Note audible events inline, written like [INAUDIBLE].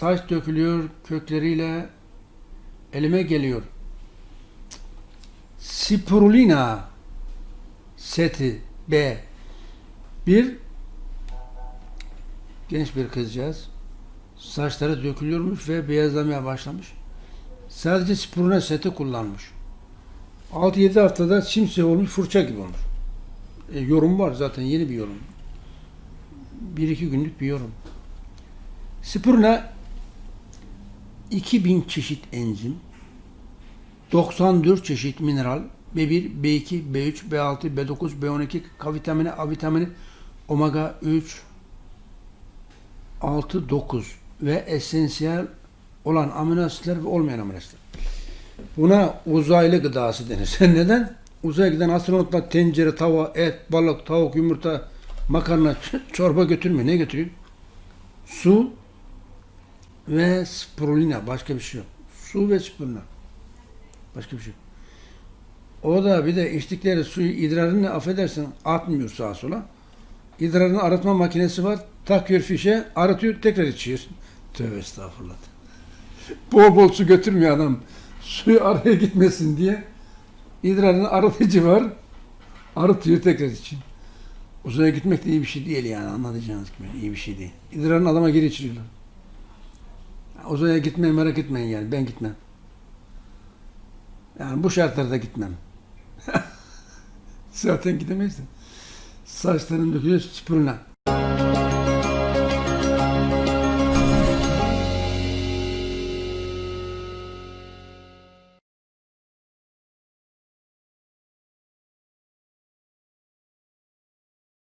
saç dökülüyor kökleriyle elime geliyor. Spirulina seti B bir genç bir kızcağız saçları dökülüyormuş ve beyazlamaya başlamış. Sadece spirulina seti kullanmış. 6-7 haftada simsiyah olmuş, fırça gibi olmuş. E, yorum var zaten yeni bir yorum. Bir iki günlük bir yorum. Spirulina 2000 çeşit enzim, 94 çeşit mineral, B1, B2, B3, B6, B9, B12, K vitamini, A vitamini, omega 3, 6, 9 ve esansiyel olan amino asitler ve olmayan amino asitler. Buna uzaylı gıdası denir. [LAUGHS] Neden? Uzaya giden astronotlar tencere, tava, et, balık, tavuk, yumurta, makarna, çorba götürmüyor. Ne götürüyor? Su ve spirulina. Başka bir şey yok. Su ve spirulina. Başka bir şey yok. O da bir de içtikleri suyu idrarını affedersin atmıyor sağa sola. İdrarını arıtma makinesi var. Takıyor fişe, arıtıyor, tekrar içiyor. Tövbe estağfurullah. Bol bol su götürmüyor adam. Suyu araya gitmesin diye. İdrarını arıtıcı var. Arıtıyor tekrar için. Uzaya gitmek de iyi bir şey değil yani anlayacağınız gibi. iyi bir şey değil. İdrarını adama geri içiriyorlar. Uzaya gitmeyi merak etmeyin yani. Ben gitmem. Yani bu şartlarda gitmem. [LAUGHS] Zaten gidemeyiz de. Saçlarım dökülüyor spirulina.